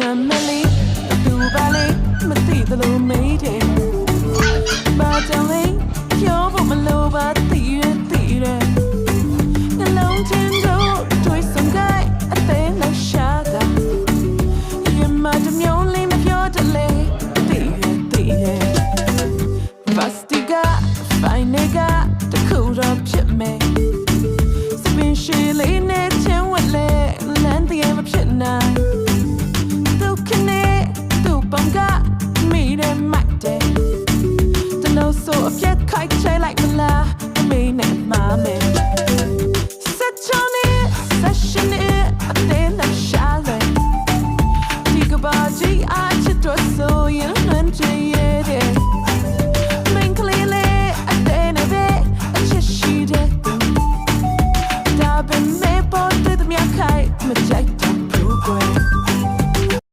နာမည်လေးသူပါလေးမသိသလိုမေးတယ်ဘာကြောင့်လဲပြောဖို့မလိုပါသိရသိရနှလုံးချင်းတို့တွေးစုံကြိုက်အသေးနဲ့ရှာတာရင်မတမျိုးလေးမပြောတလေသိရသိရဘာစတိကဖိုင်နေကတခုတော့ဖြစ်မယ်စပင်ရှိလေးနဲ့ချင်းဝက်လေလမ်းတည်းမဖြစ်နိုင် Jack, Kite, Jay, like Malah.